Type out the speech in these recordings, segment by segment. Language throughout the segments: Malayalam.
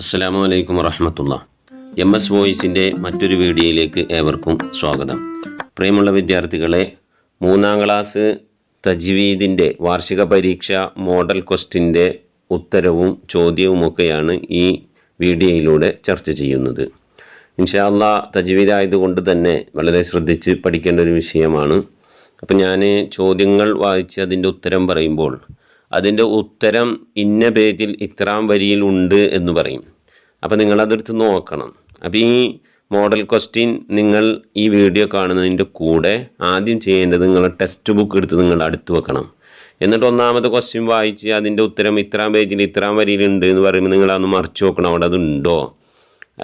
അസ്സാം വലൈക്കും വറഹമത്തുള്ള. എം എസ് വോയിസിന്റെ മറ്റൊരു വീഡിയോയിലേക്ക് ഏവർക്കും സ്വാഗതം. പ്രിയമുള്ള വിദ്യാർത്ഥികളെ മൂന്നാം ക്ലാസ് തജ്വീദിന്റെ വാർഷിക പരീക്ഷ മോഡൽ ക്വസ്റ്റിന്റെ ഉത്തരവും ചോദ്യവുമൊക്കെയാണ് ഈ വീഡിയോയിലൂടെ ചർച്ച ചെയ്യുന്നത്. ഇൻഷാല്ല തജ്വീദായതുകൊണ്ട് തന്നെ വളരെ ശ്രദ്ധിച്ച് പഠിക്കേണ്ട ഒരു വിഷയമാണ്. അപ്പം ഞാൻ ചോദ്യങ്ങൾ വായിച്ച് അതിന്റെ ഉത്തരം പറയുമ്പോൾ അതിന്റെ ഉത്തരം ഇന്ന പേജിൽ ഇത്രാം വരിയിൽ ഉണ്ട് എന്ന് പറയും. അപ്പോൾ നിങ്ങളതെടുത്ത് നോക്കണം. അപ്പോൾ ഈ മോഡൽ ക്വസ്റ്റ്യൻ നിങ്ങൾ ഈ വീഡിയോ കാണുന്നതിന്റെ കൂടെ ആദ്യം ചെയ്യേണ്ടത് നിങ്ങളുടെ ടെക്സ്റ്റ് ബുക്ക് എടുത്ത് നിങ്ങൾ അടുത്ത് വെക്കണം. എന്നിട്ട് ഒന്നാമത്തെ ക്വസ്റ്റ്യൻ വായിച്ച് അതിന്റെ ഉത്തരം ഇത്രാം പേജിൽ ഇത്രാം വരിയിലുണ്ട് എന്ന് പറയുമ്പോൾ നിങ്ങൾ അതൊന്ന് മറിച്ച് നോക്കണം അവിടെ അതുണ്ടോ?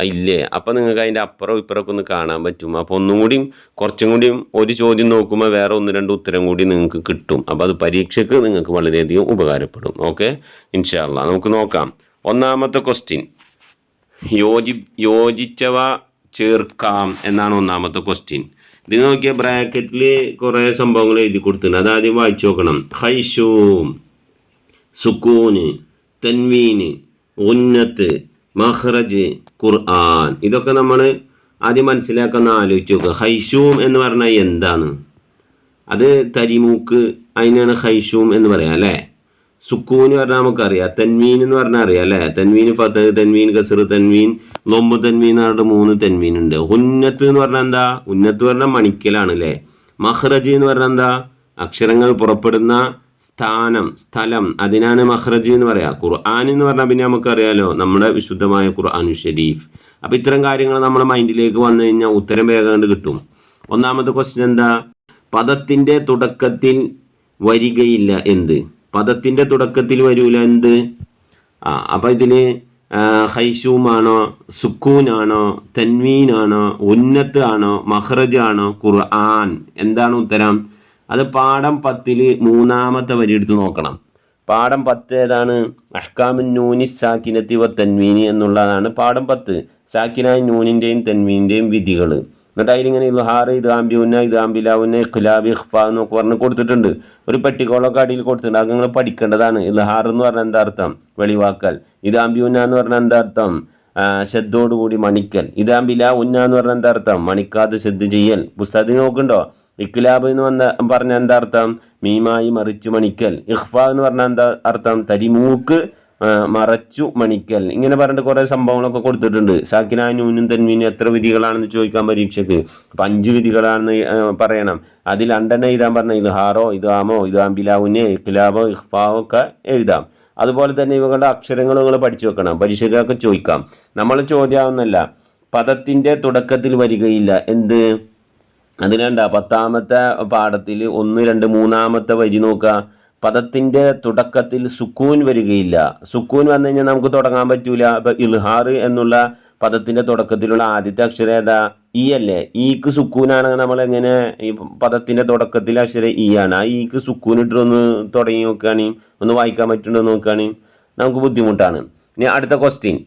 ഇല്ലേ? അപ്പം നിങ്ങൾക്ക് അതിന്റെ അപ്പുറം ഇപ്പുറമൊക്കെ ഒന്ന് കാണാൻ പറ്റും. അപ്പോൾ ഒന്നും കൂടിയും കുറച്ചും കൂടിയും ഒരു ചോദ്യം നോക്കുമ്പോൾ വേറെ ഒന്ന് രണ്ട് ഉത്തരം കൂടി നിങ്ങൾക്ക് കിട്ടും. അപ്പോൾ അത് പരീക്ഷയ്ക്ക് നിങ്ങൾക്ക് വളരെയധികം ഉപകാരപ്പെടും. ഓക്കെ? ഇൻഷാല്ല നമുക്ക് നോക്കാം. ഒന്നാമത്തെ ക്വസ്റ്റ്യൻ യോജി യോജിച്ചവ ചേർക്കാം എന്നാണ് ഒന്നാമത്തെ ക്വസ്റ്റ്യൻ ഇത് നോക്കിയ ബ്രാക്കറ്റിൽ കുറേ സംഭവങ്ങൾ എഴുതി കൊടുത്തിട്ടുണ്ട്. അതാദ്യം വായിച്ചു നോക്കണം. ഹൈഷൂം സുക്കൂന് തൻവീന് ഉന്നത്ത് മഹ്റജ് ഖുർആൻ. ഇതൊക്കെ നമ്മൾ ആദ്യം മനസ്സിലാക്കുന്ന ആലോചിച്ച് നോക്കുക. ഹൈഷൂം എന്ന് പറഞ്ഞാൽ എന്താണ്? അത് തരിമൂക്ക് അതിനാണ് ഹൈഷൂം എന്ന് പറയാം അല്ലേ? എന്ന് പറഞ്ഞാൽ നമുക്കറിയാം. തൻവീൻ എന്ന് പറഞ്ഞാൽ അറിയാം അല്ലേ? തൻവീൻ ഫത്ത് തൻവീൻ കസർ തൻവീൻ ലൊമ്പ് തൻവീൻ എന്ന് പറഞ്ഞിട്ട് മൂന്ന് തൻവീൻ ഉണ്ട് ഉന്നത്ത് എന്ന് പറഞ്ഞാൽ എന്താ? ഉന്നത്ത് പറഞ്ഞാൽ മണിക്കലാണ് അല്ലേ? മഹ്റജ് എന്ന് പറഞ്ഞാൽ എന്താ? അക്ഷരങ്ങൾ പുറപ്പെടുന്ന സ്ഥാനം സ്ഥലം അതിനാണ് മഹ്റജ് എന്ന് പറയാ. ഖുർആൻ എന്ന് പറഞ്ഞാൽ പിന്നെ നമുക്കറിയാലോ നമ്മുടെ വിശുദ്ധമായ ഖുർആൻ ഷെരീഫ് അപ്പൊ ഇത്തരം കാര്യങ്ങൾ നമ്മുടെ മൈൻഡിലേക്ക് വന്നു കഴിഞ്ഞാൽ ഉത്തരം വേഗം കിട്ടും. ഒന്നാമത്തെ ക്വസ്റ്റ്യൻ എന്താ? പദത്തിന്റെ തുടക്കത്തിൽ വരികയില്ല എന്ത്? പദത്തിന്റെ തുടക്കത്തിൽ വരൂല എന്ത്? ആ അപ്പൊ ഇതിൽ ഹൈഷൂമാണോ സുക്കൂനാണോ തൻവീനാണോ ഉന്നത്ത് ആണോ ആണോ ഖുർആൻ? എന്താണ് ഉത്തരം? അത് പാഠം പത്തിൽ മൂന്നാമത്തെ വരി എടുത്ത് നോക്കണം. പാഠം പത്ത് ഏതാണ്? അഹ്കാമിൻ നൂനി സാക്കിനത്തി വ തൻവീനി എന്നുള്ളതാണ് പാഠം പത്ത്. സാക്കിനായ നൂനിന്റെയും തൻവീന്റെയും വിധികൾ. എന്നിട്ട് അതിലിങ്ങനെ ഇൽഹാർ ഇത് ആംബിയുന്ന ഇത് ആംബിലാവുന്ന ഇഖ്ലാബ് ഇഖ്ഫ എന്നൊക്കെ പറഞ്ഞ് കൊടുത്തിട്ടുണ്ട്. ഒരു പെട്ടിക്കോളൊക്കെ അടിയിൽ കൊടുത്തിട്ടുണ്ട്. അത് നിങ്ങൾ പഠിക്കേണ്ടതാണ്. ഇൽഹാർ എന്ന് പറഞ്ഞാൽ എന്താർത്ഥം വെളിവാക്കൽ. ഇത് ആംബിയുന്ന എന്ന് പറഞ്ഞാൽ എന്താർത്ഥം അർത്ഥം? ശ്രദ്ധയോടുകൂടി മണിക്കൽ. ഇതാംബില ഉന്ന എന്ന് പറഞ്ഞാൽ എന്താർത്ഥം മണിക്കാതെ ശ്രദ്ധ ചെയ്യൽ. പുസ്തകത്തിൽ നോക്കുന്നുണ്ടോ? ഇഖ്ലാബ് എന്ന് വന്ന പറഞ്ഞ എന്താ അർത്ഥം? മീമായി മറിച്ചു മണിക്കൽ. ഇഹ്ഫ എന്ന് പറഞ്ഞ എന്താ അർത്ഥം? തരിമൂക്ക് മറച്ചു മണിക്കൽ. ഇങ്ങനെ പറഞ്ഞിട്ട് കുറേ സംഭവങ്ങളൊക്കെ കൊടുത്തിട്ടുണ്ട്. സാക്കിന നൂനും തന്മീനും എത്ര വിധികളാണെന്ന് ചോദിക്കാൻ പരീക്ഷയ്ക്ക് അപ്പൊ അഞ്ച് വിധികളാണെന്ന് പറയണം. അതിൽ രണ്ടെണ്ണം എഴുതാൻ പറഞ്ഞ ഇത് ഹാറോ ഇത് ആമോ ഇത് ആംബിലാവുനെ ഇഖ്ലാബോ ഇഹ്ഫാവോ ഒക്കെ എഴുതാം. അതുപോലെ തന്നെ ഇവകളുടെ അക്ഷരങ്ങൾ നിങ്ങൾ പഠിച്ചു വെക്കണം. പരീക്ഷയ്ക്കൊക്കെ ചോദിക്കാം. നമ്മൾ ചോദ്യാവുന്നല്ല പദത്തിന്റെ തുടക്കത്തിൽ വരികയില്ല. എന്ത്? അതിനെന്താ? പത്താമത്തെ പാഠത്തിൽ ഒന്ന് രണ്ട് മൂന്നാമത്തെ വരി നോക്കുക. പദത്തിന്റെ തുടക്കത്തിൽ സുക്കൂൻ വരികയില്ല. സുക്കൂൻ വന്നു കഴിഞ്ഞാൽ നമുക്ക് തുടങ്ങാൻ പറ്റൂല. ഇപ്പൊ ഇൽഹാർ എന്നുള്ള പദത്തിന്റെ തുടക്കത്തിലുള്ള ആദ്യത്തെ അക്ഷരം ഏതാ? ഈ അല്ലേ? ഈക്ക് സുക്കൂനാണെങ്കിൽ നമ്മൾ എങ്ങനെ ഈ പദത്തിന്റെ തുടക്കത്തിൽ അക്ഷരം ഇ ആണ്. ആ ഈക്ക് സുക്കൂൻ ഇട്ടൊന്ന് തുടങ്ങി നോക്കുകയാണെങ്കിൽ ഒന്ന് വായിക്കാൻ പറ്റുന്നുണ്ടോ നോക്കുകയാണെങ്കിൽ നമുക്ക് ബുദ്ധിമുട്ടാണ്. ഇനി അടുത്ത ക്വസ്റ്റ്യൻ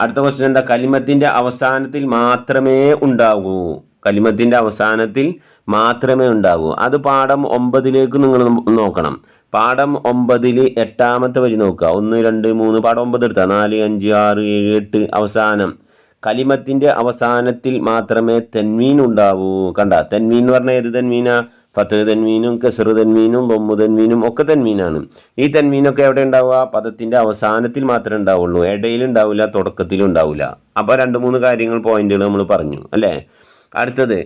അടുത്ത ക്വസ്റ്റ്യൻ എന്താ? കലിമത്തിന്റെ അവസാനത്തിൽ മാത്രമേ ഉണ്ടാകൂ കലിമത്തിന്റെ അവസാനത്തിൽ മാത്രമേ ഉണ്ടാവൂ. അത് പാഠം ഒമ്പതിലേക്ക് നിങ്ങൾ നോക്കണം. പാഠം ഒമ്പതിൽ എട്ടാമത്തെ വരി നോക്കുക. ഒന്ന് രണ്ട് മൂന്ന്. പാഠം ഒമ്പത് എടുത്താൽ നാല് അഞ്ച് ആറ് ഏഴ് എട്ട് അവസാനം. കലിമത്തിന്റെ അവസാനത്തിൽ മാത്രമേ തെന്മീൻ ഉണ്ടാവൂ. കണ്ട? തെന്മീൻ എന്ന് പറഞ്ഞാൽ ഏത് തെന്മീനാ ഫത്ത് തെന്മീനും കസറ് തെന്മീനും ബൊമ്മു തെന്മീനും ഒക്കെ തെന്മീനാണ് ഈ തെന്മീനൊക്കെ എവിടെ ഉണ്ടാവുക? പദത്തിന്റെ അവസാനത്തിൽ മാത്രമേ ഉണ്ടാവുള്ളൂ. ഇടയിൽ ഉണ്ടാവില്ല തുടക്കത്തിലും ഉണ്ടാവില്ല. അപ്പോൾ രണ്ട് മൂന്ന് കാര്യങ്ങൾ പോയിന്റുകൾ നമ്മൾ പറഞ്ഞു. അല്ലേ? അടുത്തത്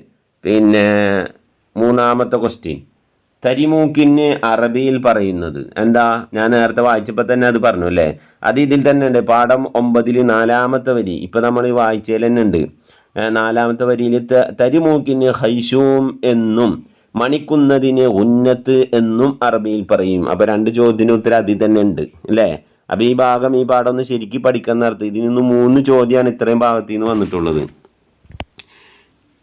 പിന്നെ മൂന്നാമത്തെ ക്വസ്റ്റ്യൻ തരിമൂക്കിന് അറബിയിൽ പറയുന്നത്. എന്താ? ഞാൻ നേരത്തെ വായിച്ചപ്പോൾ തന്നെ അത് പറഞ്ഞു അല്ലേ? അത് ഇതിൽ തന്നെ ഉണ്ട്. പാഠം ഒമ്പതിൽ നാലാമത്തെ വരി. ഇപ്പൊ നമ്മൾ ഈ വായിച്ചതിൽ തന്നെ ഉണ്ട്. നാലാമത്തെ വരിയിൽ തരിമൂക്കിന് ഹൈഷൂം എന്നും മണിക്കുന്നതിന് ഉന്നത്ത് എന്നും അറബിയിൽ പറയും. അപ്പൊ രണ്ട് ചോദ്യത്തിന് ഉത്തരം അതിൽ തന്നെ ഉണ്ട് അല്ലേ? അപ്പോൾ ഈ ഭാഗം ഈ പാഠം ഒന്ന് ശരിക്കും പഠിക്കാൻ നടത്തി ഇതിൽ നിന്ന് മൂന്ന് ചോദ്യമാണ് ഇത്രയും ഭാഗത്തു നിന്ന് വന്നിട്ടുള്ളത്.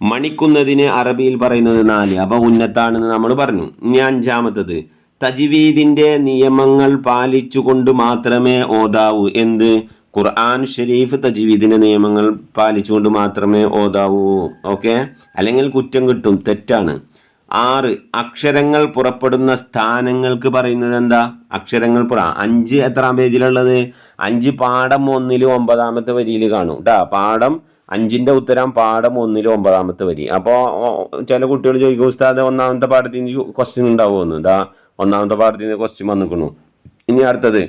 മണിക്കുന്നതിന് അറബിയിൽ പറയുന്നത് നാല്. അപ്പൊ ഉന്നത്താണെന്ന് നമ്മൾ പറഞ്ഞു. ഇനി അഞ്ചാമത്തത്. തജ്വീദിന്റെ നിയമങ്ങൾ പാലിച്ചുകൊണ്ട് മാത്രമേ ഓതാവൂ. എന്ത്? ഖുർആൻ ഷെരീഫ് തജ്വീദിന്റെ നിയമങ്ങൾ പാലിച്ചുകൊണ്ട് മാത്രമേ ഓതാവൂ. ഓക്കെ? അല്ലെങ്കിൽ കുറ്റം കിട്ടും. തെറ്റാണ്. ആറ്. അക്ഷരങ്ങൾ പുറപ്പെടുന്ന സ്ഥാനങ്ങൾക്ക് പറയുന്നത് എന്താ? അക്ഷരങ്ങൾ പുറ. അഞ്ച് എത്രാം പേജിലുള്ളത്? അഞ്ച് പാഠം ഒന്നിൽ ഒമ്പതാമത്തെ വരിയിൽ കാണും. കേട്ടാ പാഠം അഞ്ചിന്റെ ഉത്തരം പാഠം ഒന്നിൽ ഒമ്പതാമത്തെ വരി. അപ്പോൾ ചില കുട്ടികൾ ചോദിക്കും ഉസ്താദ് ഒന്നാമത്തെ പാഠത്തിൽ നിന്ന് ക്വസ്റ്റ്യൻ ഉണ്ടാവുമെന്ന് ഇതാ ഒന്നാമത്തെ പാഠത്തിൽ നിന്ന് ക്വസ്റ്റ്യൻ വന്നിക്കണു. ഇനി അടുത്തത്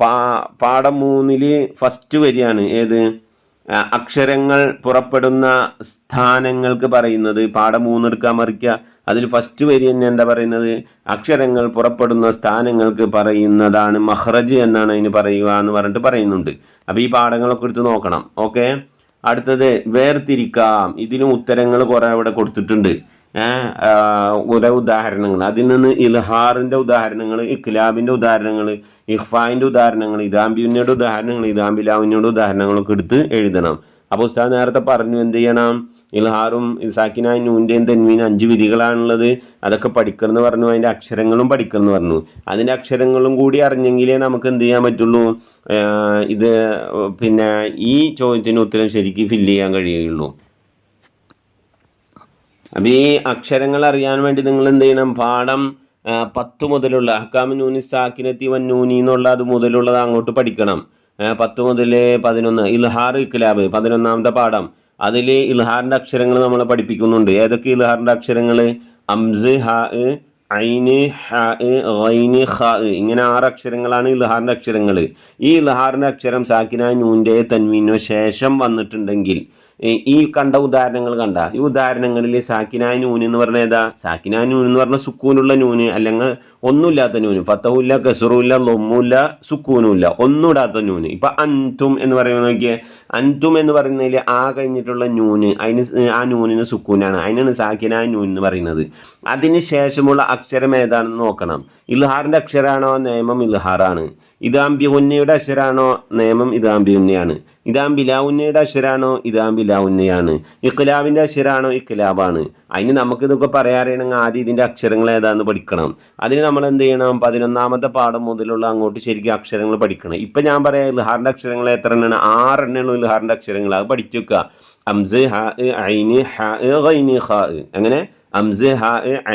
പാ പാഠം മൂന്നിൽ ഫസ്റ്റ് വരിയാണ് ഏത്? അക്ഷരങ്ങൾ പുറപ്പെടുന്ന സ്ഥാനങ്ങൾക്ക് പറയുന്നത് പാഠം മൂന്നെടുക്കാൻ മറിക്കുക അതിൽ ഫസ്റ്റ് വരി തന്നെ എന്താ പറയുന്നത്? അക്ഷരങ്ങൾ പുറപ്പെടുന്ന സ്ഥാനങ്ങൾക്ക് പറയുന്നതാണ് മഹ്റജ് എന്നാണ് അതിന് പറയുക എന്ന് പറഞ്ഞിട്ട് പറയുന്നുണ്ട്. അപ്പോൾ ഈ പാഠങ്ങളൊക്കെ എടുത്ത് നോക്കണം ഓക്കെ? അടുത്തത് വേർതിരിക്കാം. ഇതിനും ഉത്തരങ്ങൾ കുറെ അവിടെ കൊടുത്തിട്ടുണ്ട്. കുറെ ഉദാഹരണങ്ങൾ. അതിൽ നിന്ന് ഇൽഹാറിന്റെ ഉദാഹരണങ്ങൾ ഇഖ്ലാബിന്റെ ഉദാഹരണങ്ങൾ ഇഖ്ഫാന്റെ ഉദാഹരണങ്ങൾ ഇദാംബിയുടെ ഉദാഹരണങ്ങൾ ഇദാംബിലാവിനയുടെ ഉദാഹരണങ്ങളൊക്കെ എടുത്ത് എഴുതണം. അപ്പോൾ ഉസ്താദ് നേരത്തെ പറഞ്ഞു എന്ത് ചെയ്യണം? ഇൽഹാറും ഇസാക്കിന നൂന്റെയും തെന്മീനും അഞ്ച് വിധികളാണുള്ളത്. അതൊക്കെ പഠിക്കണമെന്ന് പറഞ്ഞു അതിന്റെ അക്ഷരങ്ങളും പഠിക്കണമെന്ന് പറഞ്ഞു. അതിന്റെ അക്ഷരങ്ങളും കൂടി അറിഞ്ഞെങ്കിലേ നമുക്ക് എന്ത് ചെയ്യാൻ പറ്റുള്ളൂ? ഇത് പിന്നെ ഈ ചോദ്യത്തിന് ഉത്തരം ശരിക്കും ഫില്ല് ചെയ്യാൻ കഴിയുള്ളൂ അപ്പം ഈ അക്ഷരങ്ങൾ അറിയാൻ വേണ്ടി നിങ്ങൾ എന്ത് ചെയ്യണം? പാഠം പത്ത് മുതലുള്ള അഹ്കാമ നൂനി സാക്കിനത്തി വൻ നൂനി എന്നുള്ള അത് മുതലുള്ളത് അങ്ങോട്ട് പഠിക്കണം. പത്ത് മുതൽ പതിനൊന്ന് ഇൽഹാർ ഇക്ലാബ് പതിനൊന്നാമത്തെ പാഠം. അതിൽ ഇൽഹാറിന്റെ അക്ഷരങ്ങൾ നമ്മൾ പഠിപ്പിക്കുന്നുണ്ട്. ഏതൊക്കെ ഇൽഹാറിന്റെ അക്ഷരങ്ങൾ അംസ് ഹ ഐന് ഹ ഐന് ഹ ഇങ്ങനെ ആറ് അക്ഷരങ്ങളാണ് ഇൽഹാറിന്റെ അക്ഷരങ്ങൾ ഈ ഇൽഹാറിന്റെ അക്ഷരം സാക്കിന നൂന്റെ തന്മീനോ ശേഷം വന്നിട്ടുണ്ടെങ്കിൽ ഈ- കണ്ട ഉദാഹരണങ്ങൾ കണ്ട. ഈ ഉദാഹരണങ്ങളിൽ സാക്കിനായ നൂന് എന്ന് പറഞ്ഞ ഏതാ? സാക്കിനായ നൂന് എന്ന് പറഞ്ഞാൽ സുക്കൂനുള്ള നൂന് അല്ലെങ്കിൽ ഒന്നുമില്ലാത്ത നൂന്. ഫത്തഹുല്ല കസറുമില്ല ലൊമ്മുല്ല സുക്കൂനുമില്ല ഒന്നും ഇടാത്ത നൂന്. ഇപ്പൊ അൻതും എന്ന് പറയുമ്പോൾ നോക്കിയേ അൻതും എന്ന് പറയുന്നതിൽ ആ കഴിഞ്ഞിട്ടുള്ള നൂന് അതിന് ആ നൂനിന് സുക്കൂനാണ്. അതിനാണ് സാക്കിനായ നൂൻ എന്ന് പറയുന്നത്. അതിന് ശേഷമുള്ള അക്ഷരം ഏതാണെന്ന് നോക്കണം. ഇൽഹാറിന്റെ അക്ഷരാണോ നിയമം ഇൽഹാറാണ്. ഇതാംബി ഉന്നയുടെ അക്ഷരാണോ നിയമം ഇതാംബി ഉന്നയാണ് ഇതാംബി ലാവുന്നയുടെ അക്ഷരാണോ ഇതാംബി ലാവുന്നയാണ് ഇഖ്ലാബിന്റെ അക്ഷരാണോ ഇഖ്ലാബാണ്. അതിന് നമുക്ക് ഇതൊക്കെ പറയാറിയണമെങ്കിൽ ആദ്യം ഇതിന്റെ അക്ഷരങ്ങൾ ഏതാണെന്ന് പഠിക്കണം. അതിന് നമ്മൾ എന്ത് ചെയ്യണം? പതിനൊന്നാമത്തെ പാഠം മുതലുള്ള അങ്ങോട്ട് ശരിക്കും അക്ഷരങ്ങൾ പഠിക്കണം. ഇപ്പം ഞാൻ പറയാം ഇൽഹാറിന്റെ അക്ഷരങ്ങൾ എത്ര എണ്ണമാണ് ആറെണ്ണുള്ളൂ ഇൽഹാറിന്റെ അക്ഷരങ്ങൾ. അത് പഠിച്ചു വെക്കുക. അംസ് ഹ ഐന് ഹ ഗൈന് ഹ അങ്ങനെ അംസ് ഹ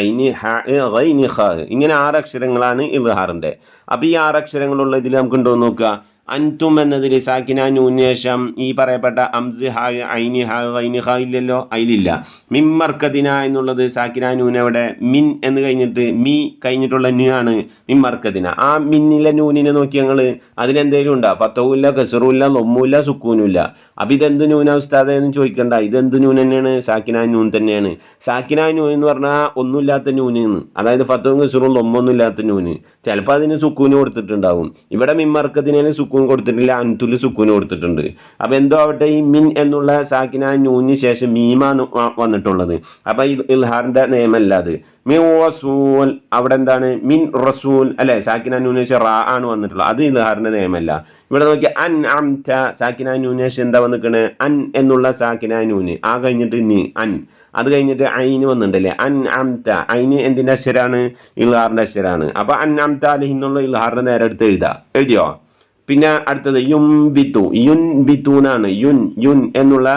ഐന് ഹ ഗൈന് ഹ ഇങ്ങനെ ആറ് അക്ഷരങ്ങളാണ് ഇൽഹാറിന്റെ. അപ്പോൾ ഈ ആറ് അക്ഷരങ്ങളുള്ള ഇതിൽ നമുക്ക് ഉണ്ടോ നോക്കുക. അൻതും എന്നതിൽ സാക്കിന നൂന് ശേഷം ഈ പറയപ്പെട്ട അംസ് ഹായ് ഐനി ഹായ് ഐനി ഹാ ഇല്ലല്ലോ അതിലില്ല. മിമ്മർക്കതിന എന്നുള്ളത് സാക്കിന ഇവിടെ അവിടെ മിൻ എന്ന് കഴിഞ്ഞിട്ട് മീ കഴിഞ്ഞിട്ടുള്ള ന്യൂ ആണ് മിമ്മർക്കതിന ആ മിന്നിലെ നൂനിനെ നോക്കി ഞങ്ങൾ അതിലെന്തേലും ഉണ്ടോ? പത്തവുമില്ല കസറുമില്ല ലൊമ്മുമില്ല സുക്കൂനുമില്ല അപ്പം ഇതെന്ത് നൂന ഉസ്താദ എന്ന് ചോദിക്കണ്ട. ഇതെന്ത് നൂൻ തന്നെയാണ്? സാക്കിന നൂൻ തന്നെയാണ്. സാക്കിനാ നൂൻ എന്ന് പറഞ്ഞാൽ ഒന്നുമില്ലാത്ത നൂന് അതായത് ഫത്തവും കസറും ലൊമ്മൊന്നും ഇല്ലാത്ത നൂന്. ചിലപ്പോൾ അതിന് സുക്കൂന് കൊടുത്തിട്ടുണ്ടാവും. ഇവിടെ മിമ്മർക്കത്തിന് സുക്കൂൻ കൊടുത്തിട്ടില്ല അൻതുൽ സുക്കൂന് കൊടുത്തിട്ടുണ്ട്. അപ്പോൾ എന്തോ ആവട്ടെ ഈ മിൻ എന്നുള്ള സാക്കിന നൂനിന് ശേഷം മീമാണ് വന്നിട്ടുള്ളത്. അപ്പോൾ ഇത് ഇൽഹാറിന്റെ നിയമമല്ല അത്. മി റസൂൽ അവിടെ എന്താണ്? മിൻ റസൂൽ അല്ലെ? സാക്കിന ന്യൂന് ശേഷം റാ ആണ് വന്നിട്ടുള്ളത്. അത് ഇൽഹാറിന്റെ നിയമമല്ല ഇവിടെ നോക്കി അൻ അംത സാക്കിന ന്യൂന് ശേഷം എന്താ വന്നിക്കണേ? അൻ എന്നുള്ള സാക്കിന നൂന് ആ കഴിഞ്ഞിട്ട് നി അൻ. അത് കഴിഞ്ഞിട്ട് അയിന് വന്നിട്ടുണ്ടല്ലേ? അൻ അംത. അയിന് എന്തിന്റെ അക്ഷരാണ്? ഇൽഹാറിന്റെ അക്ഷരാണ്. അപ്പോൾ അൻ അംത അലഹിന്നുള്ള ഇൽഹാറിന്റെ നേരെ എടുത്ത് എഴുതാം. എഴുതിയോ? പിന്നെ അടുത്തത് യുൻ ബിത്തു യുൻ ബിത്തൂനാണ് യുൻ യുൻ എന്നുള്ള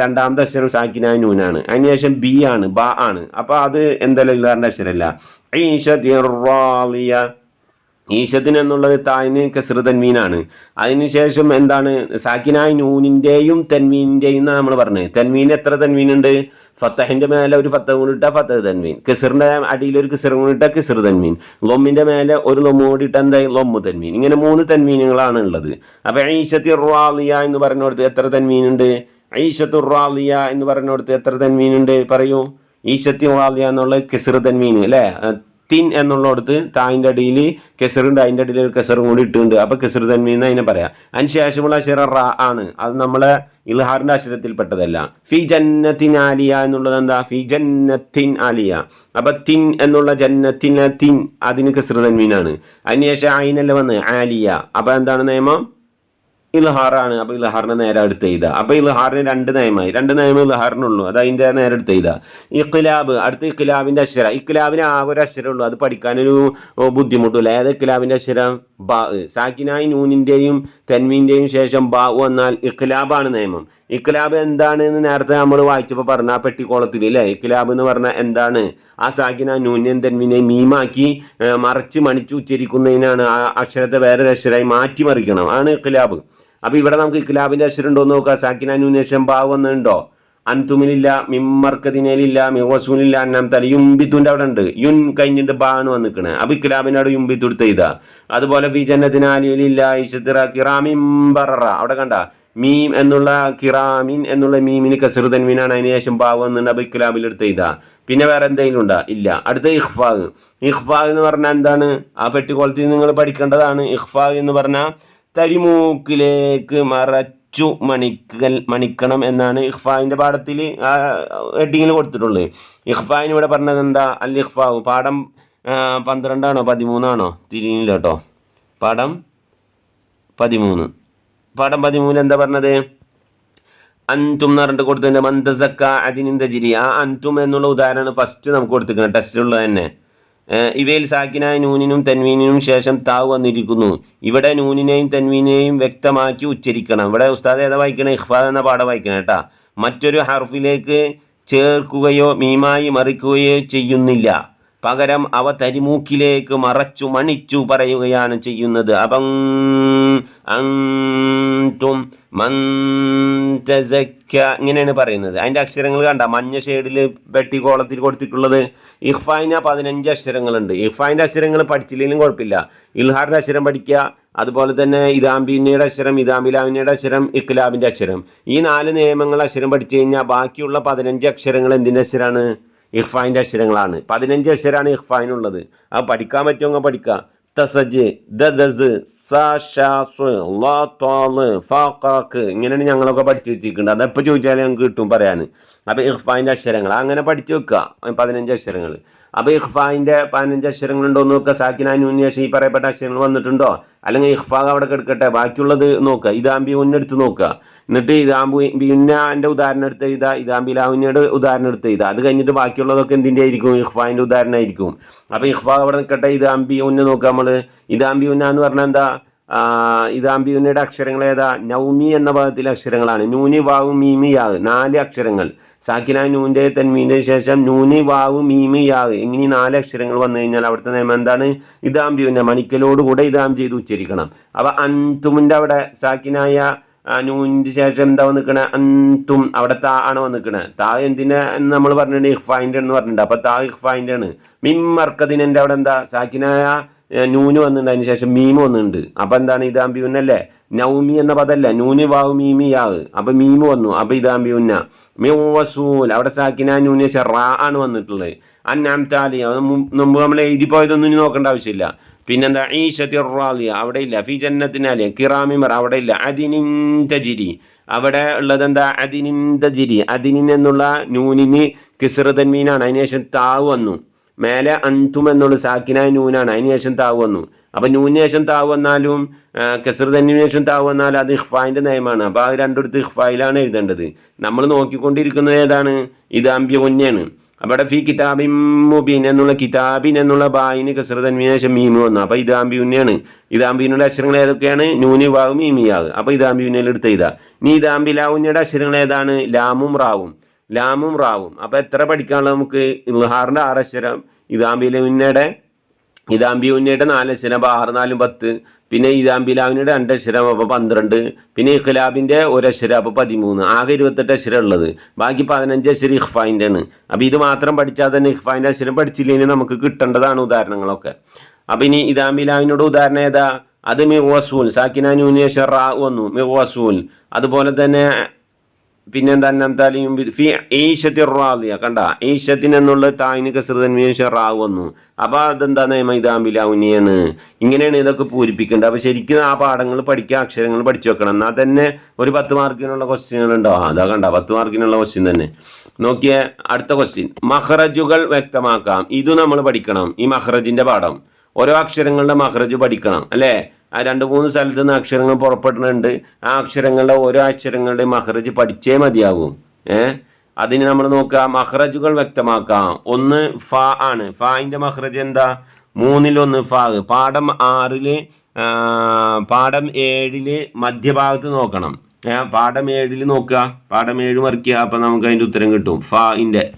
രണ്ടാമത്തെ അക്ഷരം സാക്കിനായ നൂനാണ് അതിനുശേഷം ബി ആണ് ബ ആണ്. അപ്പോൾ അത് എന്തായാലും ഇല്ലാണ്ട് അക്ഷരമല്ല ഈശ ഈശത്തിന് എന്നുള്ളത് തായിന് കസർ തൻവീനാണ്. അതിനുശേഷം എന്താണ്? സാക്കിനായ നൂനിന്റെയും തെന്മീനിന്റെയും എന്നാണ് നമ്മൾ പറഞ്ഞത്. തെന്മീൻ എത്ര തെൻവീൻ ഫത്തഹിന്റെ മേലെ ഒരു ഫത്തഹ് കൂടി ഫത്തഹ് തന്മീൻ കിസറിന്റെ അടിയിൽ ഒരു കിസർ കൂടി ഇട്ടാൽ കിസർ തൻവീൻ. ലൊമ്മിന്റെ മേലെ ഒരു ലൊമ്മ് കൂടി എന്തായി? ലൊമ്മു തൻവീൻ. ഇങ്ങനെ മൂന്ന് തന്മീനുകളാണ് ഉള്ളത്. അപ്പൊ ഈശത്തി റാലിയ എന്ന് പറഞ്ഞിടത്ത് എത്ര ഉണ്ട് ഈശത്തു റാലിയ എന്ന് പറഞ്ഞിടത്ത് എത്ര ഉണ്ട് പറയൂ. ഈശത്തി റാലിയ എന്നുള്ള കിസർ തന്മീൻ അല്ലേ? തിൻ എന്നുള്ളടത്ത് തായിന്റെ അടിയിൽ കെസറുണ്ട് അതിന്റെ അടിയിൽ ഒരു കെസറും കൂടി ഇട്ടുണ്ട് അപ്പോൾ കെസർ തന്മീന്ന് അതിനെ പറയാം. അതിന് ശേഷമുള്ള അക്ഷരം റ ആണ്. അത് നമ്മളെ ഇൽഹാറിന്റെ അക്ഷരത്തിൽപ്പെട്ടതല്ല. ഫി ജന്നത്തിൻ ആലിയ എന്നുള്ളത് എന്താ? ഫി ജന്നത്തിൻ ആലിയ. അപ്പൊ തിൻ എന്നുള്ള ജന്നത്തിൻ തിൻ അതിന് കെസർ തന്മീനാണ് അതിനുശേഷം അയിനല്ല വന്ന്? ആലിയ. അപ്പൊ എന്താണ് നിയമം? ഇൽഹാറാണ്. അപ്പൊ ഇൽഹാറിനെ നേരെ അടുത്ത് എഴുതുക അപ്പൊ ഇൽഹാറിന് രണ്ട് നയമായി രണ്ട് നയം ഇൽഹാറിനുള്ളൂ. അത് അതിന്റെ നേരെ അടുത്ത് എഴുതുക ഇഖ്ലാബ്. അടുത്ത ഇഖ്ലാബിന്റെ അക്ഷര. ഇഖ്ലാബിന് ആകെ ഒരു അക്ഷരം ഉള്ളൂ അത് പഠിക്കാനൊരു ബുദ്ധിമുട്ടില്ല ഏത് ഇഖ്ലാബിന്റെ അക്ഷരം? ബാ സാക്കിനായി നൂനിന്റെയും തെൻമീന്റെയും ശേഷം ബാ വന്നാൽ ഇഖ്ലാബാണ് നിയമം. ഇഖ്ലാബ് എന്താണ് എന്ന് നേരത്തെ നമ്മൾ വായിച്ചപ്പോൾ പറഞ്ഞ ആ പെട്ടിക്കോളത്തിൽ അല്ലേ ഇഖ്ലാബ് എന്ന് പറഞ്ഞാൽ എന്താണ്? ആ സാക്കിന നൂന്യം തെന്മീനെ മീമാക്കി മറച്ച് മണിച്ച് ഉച്ചരിക്കുന്നതിനാണ് ആ അക്ഷരത്തെ വേറൊരു അക്ഷരമായി മാറ്റിമറിക്കണം. ആണ് ഇഖ്ലാബ്. അപ്പോൾ ഇവിടെ നമുക്ക് ഇഖ്ലാബിന്റെ അക്ഷരം ഉണ്ടോ എന്ന് നോക്കാം. സാക്കിന നൂനേഷം ബാ വന്നുണ്ടോ അൻതുമിലില്ല മിമ്മർക്കതിനേലില്ല മിവസൂനില്ല അന്നാം തല യുംബിത്തുന്റെ അവിടെ ഉണ്ട്. യുൻ കഴിഞ്ഞിട്ട് ബാ എന്ന് വന്നിക്കണേ. അപ്പൊ ഇക്ലാബിന്റെ അവിടെ യുംബിത്തു എടുത്ത ഇതാ അതുപോലെ ഫി ജന്നത്തിനാലിയിലില്ല ഇഷത്തിറ അവിടെ കണ്ട? മീം എന്നുള്ള കിറാമിൻ എന്നുള്ള മീമിന് കസർ അതിന് ശേഷം ഭാവം എന്നുണ്ട് അപ്പൊ ഇഖ്ലാബിൽ എടുത്ത ഇതാ പിന്നെ വേറെ എന്തെങ്കിലും ഉണ്ടോ? ഇല്ല. അടുത്ത ഇഹ്ഫാഗ് ഇഹ്ഫാഗ് എന്ന് പറഞ്ഞാൽ എന്താണ്? ആ പെട്ടിക്കോളത്തിൽ നിങ്ങൾ പഠിക്കേണ്ടതാണ്. ഇഹ്ഫാഗ് എന്ന് പറഞ്ഞാൽ തരിമൂക്കിലേക്ക് മറച്ചു മണിക്കൽ മണിക്കണം എന്നാണ് ഇഖ്ഫായിന്റെ പാഠത്തിൽ ഹെഡിങ്ങിൽ കൊടുത്തിട്ടുള്ളത്. ഇഖ്ഫായിന് ഇവിടെ പറഞ്ഞത് എന്താ? അൽ ഇഖ്ഫാവ് പാഠം ആ, പന്ത്രണ്ടാണോ പതിമൂന്നാണോ? തിരിഞ്ഞില്ല കേട്ടോ പാഠം പതിമൂന്ന്. പാഠം പതിമൂന്ന് എന്താ പറഞ്ഞത്? അൻതും എന്ന് പറഞ്ഞിട്ട് കൊടുത്തതിന്റെ മന്ദസക്ക അതിനിന്ത ജിരി ആ അൻതും എന്നുള്ള ഉദാഹരണമാണ് ഫസ്റ്റ് നമുക്ക് കൊടുത്തിരിക്കുന്നത്. ടെസ്റ്റിലുള്ളത് തന്നെ. ഇവയിൽ സാക്കിനായ നൂനിനും തെൻവീനിനും ശേഷം താവ് വന്നിരിക്കുന്നു. ഇവിടെ നൂനിനെയും തെൻവീനെയും വ്യക്തമാക്കി ഉച്ചരിക്കണം. ഇവിടെ ഉസ്താദ് ഏതാ വായിക്കണേ? ഇഖ്ഫാദ് എന്ന പാഠം വായിക്കണം കേട്ടാ. മറ്റൊരു ഹർഫിലേക്ക് ചേർക്കുകയോ മീമായി മറിക്കുകയോ ചെയ്യുന്നില്ല. പകരം അവ തരിമൂക്കിലേക്ക് മറച്ചു മണിച്ചു പറയുകയാണ് ചെയ്യുന്നത്. അപ്പം അൻതും മന്തസക്ക ഇങ്ങനെയാണ് പറയുന്നത്. അതിന്റെ അക്ഷരങ്ങൾ കണ്ട മഞ്ഞ ഷെയ്ഡിൽ വെട്ടിക്കോളത്തിൽ കൊടുത്തിട്ടുള്ളത് ഇഹ്ഫായിന് പതിനഞ്ച് അക്ഷരങ്ങളുണ്ട്. ഇഹ്ഫായിന്റെ അക്ഷരങ്ങൾ പഠിച്ചില്ലെങ്കിലും കുഴപ്പമില്ല. ഇൽഹാറിന്റെ അക്ഷരം പഠിക്കുക അതുപോലെ തന്നെ ഇതാംബിന്നയുടെ അക്ഷരം ഇതാംബിലാവിനയുടെ അക്ഷരം ഇഖ്ലാബിന്റെ അക്ഷരം. ഈ നാല് നിയമങ്ങൾ അക്ഷരം പഠിച്ചു കഴിഞ്ഞാൽ ബാക്കിയുള്ള പതിനഞ്ച് അക്ഷരങ്ങൾ എന്തിന്റെ അക്ഷരമാണ്? ഇഹ്ഫായിന്റെ അക്ഷരങ്ങളാണ്. പതിനഞ്ച് അക്ഷരമാണ് ഇഹ്ഫായിനുള്ളത് അത് പഠിക്കാൻ പറ്റുമെങ്കിൽ പഠിക്കുക തസജ് ദസ് സ ഷ സ് ള ത ള ഫ ഖ ഇങ്ങനെയാണ് ഞങ്ങളൊക്കെ പഠിച്ചു വെച്ചിരിക്കുന്നത്. അതെപ്പോൾ ചോദിച്ചാൽ ഞങ്ങൾക്ക് കിട്ടും പറയാൻ അപ്പോൾ ഇഹ്ഫായിന്റെ അക്ഷരങ്ങൾ അങ്ങനെ പഠിച്ചു വെക്കുക പതിനഞ്ച് അക്ഷരങ്ങൾ അപ്പോൾ ഇഹ്ഫായിന്റെ പതിനഞ്ച് അക്ഷരങ്ങൾ ഉണ്ടോ എന്ന് നോക്കുക സാക്കിനാനൂന് ശേഷം ഈ പറയപ്പെട്ട അക്ഷരങ്ങൾ വന്നിട്ടുണ്ടോ? അല്ലെങ്കിൽ ഇഹ്ഫാഗ് അവിടെ കിടക്കട്ടെ. ബാക്കിയുള്ളത് നോക്കുക ഇതാമ്പി മുന്നെടുത്ത് നോക്കുക എന്നിട്ട് ഇതാമ്പു പിന്നെ ഉദാഹരണം എടുത്ത് ഇതാ ഇതാംബി ലാവുന്നയുടെ ഉദാഹരണം എടുത്ത് ഇതാ. അത് കഴിഞ്ഞിട്ട് ബാക്കിയുള്ളതൊക്കെ എന്തിന്റെ ആയിരിക്കും? ഇഹ്ഫാന്റെ ഉദാഹരണം ആയിരിക്കും. അപ്പൊ ഇഹ്ഫാഗ് അവിടെ നിൽക്കട്ടെ ഇതാമ്പി ഉന്ന നോക്കുക നമ്മൾ. ഇതാമ്പി ഉന്ന എന്ന് പറഞ്ഞാൽ എന്താ? ഇതാമ്പി ഇതാംബി ഉന്നയുടെ അക്ഷരങ്ങൾ ഏതാ? നൗമി എന്ന പദത്തിലെ അക്ഷരങ്ങളാണ്. നൂനി വാവു മീമി യാവ്. നാല് അക്ഷരങ്ങൾ. സാക്കിന നൂന്റെ തന്മീന്റെ ശേഷം നൂനി വാവു മീമി യാവ്. ഇങ്ങനെ നാല് അക്ഷരങ്ങൾ വന്നു കഴിഞ്ഞാൽ അവിടുത്തെ നിയമം എന്താണ്? ഇതാമ്പി ഉന്ന മണിക്കലോടുകൂടെ ഇതാം ചെയ്ത് ഉച്ചരിക്കണം. അപ്പൊ അൻതുമിന്റെ അവിടെ സാക്കിനായ ആ, നൂനിന്റെ ശേഷം എന്താ വന്നിക്കണേ? അൻതും. അവിടെ താ ആണ് വന്നിക്കണേ. താ എന്തിനാ നമ്മൾ പറഞ്ഞിട്ടുണ്ട് ഇഹ്ഫാന്റെ എന്ന് പറഞ്ഞിട്ടുണ്ട്. അപ്പൊ താ ഇഹ്ഫാന്റെ ആണ്. മിം മർക്കദിനെ അവിടെ എന്താ? സാക്കിനായ നൂന് വന്നിട്ടുണ്ട്. അതിന് ശേഷം മീം വന്നിട്ടുണ്ട്. അപ്പൊ എന്താണ് ഇതാംബി ഉന്നല്ലേ നൗമി എന്ന പദല്ല? നൂന് വാവ് മീമി യാവ്. അപ്പൊ മീമ് വന്നു. അപ്പൊ ഇതാംബി ഉന്ന മിവസൂൽ അവിടെ സാക്കിന നൂന് ശേഷം റാ ആണ് വന്നിട്ടുള്ളത്. അന്നാം താലി. മുമ്പ് നമ്മൾ എഴുതി പോയതൊന്നും നോക്കേണ്ട ആവശ്യമില്ല. പിന്നെന്താ? ഈശത്തി റാലിയ അവിടെ ഇല്ല ഫി ജന്നത്തിനാലിയ. കിറാമിമർ അവിടെ ഇല്ല അതിനിന്തജിരി. അവിടെ ഉള്ളത് എന്താ അതിനിന്തജിരി. അതിനിൻ എന്നുള്ള നൂനിന് കിസർ തന്മീനാണ് അതിനുശേഷം താവ് വന്നു. മേലെ അന്തും എന്നുള്ള സാക്കിനായ നൂനാണ്. അതിനുശേഷം താവ് വന്നു. അപ്പൊ നൂന് ശേഷം താവ് വന്നാലും കെസർ ശേഷം താവ് വന്നാലും അത് ഇഹ്ഫായിന്റെ നയമാണ്. അപ്പൊ അത് രണ്ടിടത്ത് ഇഹ്ഫായിലാണ് എഴുതേണ്ടത്. നമ്മൾ നോക്കിക്കൊണ്ടിരിക്കുന്നത് ഏതാണ്? ഇത് അമ്പ്യമുന്നെയാണ് അവിടെ ഫി കിതാബിൻ മുബീൻ എന്നുള്ള കിതാബിൻ എന്നുള്ള ബായിന് കസർ മീമു വന്നു. അപ്പൊ ഇതാമ്പി ഉന്നയാണ് ഇതാമ്പിയുടെ അക്ഷരങ്ങൾ ഏതൊക്കെയാണ്? നൂന് വാവും മീമിയാവ് അപ്പൊ ഇതാമ്പി ഉന്നയിൽ എടുത്ത ഇതാ നീ ഇതാമ്പി ലാവുന്നയുടെ അക്ഷരങ്ങൾ ഏതാണ്? ലാമും റാവും. ലാമും റാവും. അപ്പൊ എത്ര പഠിക്കാനുള്ള നമുക്ക് ഇൽഹാറിന്റെ ആറക്ഷരം ഇതാമ്പി ഉന്നയുടെ നാലക്ഷരം അപ്പൊ ആറ് നാലും പത്ത് പിന്നെ ഇതാമ്പിലാവിന്റെ രണ്ടക്ഷരം അപ്പോൾ പന്ത്രണ്ട്. പിന്നെ ഇഖ്ലാബിന്റെ ഒരക്ഷരം അപ്പോൾ പതിമൂന്ന്. ആകെ ഇരുപത്തെട്ട് അക്ഷരം ഉള്ളത് ബാക്കി പതിനഞ്ച് അക്ഷരം ഇഖ്ഫായിന്റെ ആണ് അപ്പോൾ ഇത് മാത്രം പഠിച്ചാൽ തന്നെ ഇഖ്ഫായിന്റെ അക്ഷരം പഠിച്ചില്ലെങ്കിൽ നമുക്ക് കിട്ടേണ്ടതാണ് ഉദാഹരണങ്ങളൊക്കെ. അപ്പോൾ ഇനി ഇദാംബിലാവിനോട് ഉദാഹരണം ഏതാ? അത് മിവസൂൽ സാക്കിന ന്യൂനേശ്വർ റാ വന്നു മിവസൂൽ അതുപോലെ തന്നെ പിന്നെന്താ അന്നംതാലിയും ഫി ഈശത്തി റാദിയ. കണ്ട? ഈശത്തിന് എന്നുള്ള തായിന് കസൃതന്മേശ റാ വന്നു. അപ്പോൾ അതെന്താണ് നിയമം ഇതാമ്പിലാവുനിയാണ് ഇങ്ങനെയാണ് ഇതൊക്കെ പൂരിപ്പിക്കേണ്ടത്. അപ്പോൾ ശരിക്കും ആ പാഠങ്ങൾ പഠിക്കുക അക്ഷരങ്ങൾ പഠിച്ചു വെക്കണം. എന്നാൽ തന്നെ ഒരു പത്ത് മാർക്കിനുള്ള ക്വസ്റ്റ്യനുകൾ ഉണ്ടോ? അതാ കണ്ട പത്ത് മാർക്കിനുള്ള ക്വസ്റ്റ്യൻ തന്നെ. നോക്കിയേ അടുത്ത ക്വസ്റ്റ്യൻ മഹ്റജുകൾ വ്യക്തമാക്കാം. ഇത് നമ്മൾ പഠിക്കണം ഈ മഹ്റജിന്റെ പാഠം. ഓരോ അക്ഷരങ്ങളുടെ മഹ്റജ് പഠിക്കണം അല്ലേ? ആ രണ്ട് മൂന്ന് സ്ഥലത്ത് നിന്ന് അക്ഷരങ്ങൾ പുറപ്പെടുന്നുണ്ട്. ആ അക്ഷരങ്ങളുടെ ഓരോ അക്ഷരങ്ങളുടെ മഹ്റജ് പഠിച്ചേ മതിയാകും ഏ? അതിന് നമ്മൾ നോക്കാം മഹ്റജുകൾ വ്യക്തമാക്കാം. ഒന്ന് ഫ ആണ്. ഫായിന്റെ മഹ്റജ് എന്താ? മൂന്നിലൊന്ന് ഫാ. പാഠം ആറിൽ പാഠം ഏഴിൽ മധ്യഭാഗത്ത് നോക്കണം. പാഠം ഏഴിൽ നോക്കുക. പാഠം ഏഴ് മറിക്കുക. അപ്പൊ നമുക്ക് അതിന്റെ ഉത്തരം കിട്ടും. ഫാഇന്റെ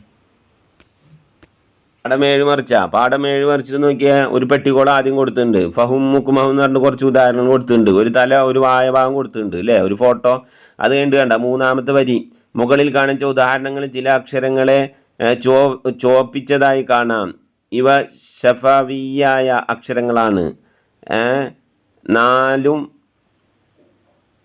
ഏഴ് മറിച്ച. പാഠം ഏഴ് മറിച്ചിട്ട് നോക്കിയാൽ ഒരു പെട്ടിക്കോള ആദ്യം കൊടുത്തിട്ടുണ്ട്. ഫഹും മുക്കുമഹും എന്ന് പറഞ്ഞിട്ട് കുറച്ച് ഉദാഹരണം കൊടുത്തിട്ടുണ്ട്. ഒരു തല ഒരു വായ ഭാഗം കൊടുത്തിട്ടുണ്ട് അല്ലേ ഒരു ഫോട്ടോ. അത് കണ്ടു കണ്ട മൂന്നാമത്തെ വരി. മുകളിൽ കാണിച്ച ഉദാഹരണങ്ങളിൽ ചില അക്ഷരങ്ങളെ ചോ ചോപ്പിച്ചതായി കാണാം. ഇവ ഷഫവിയായ അക്ഷരങ്ങളാണ്. നാലും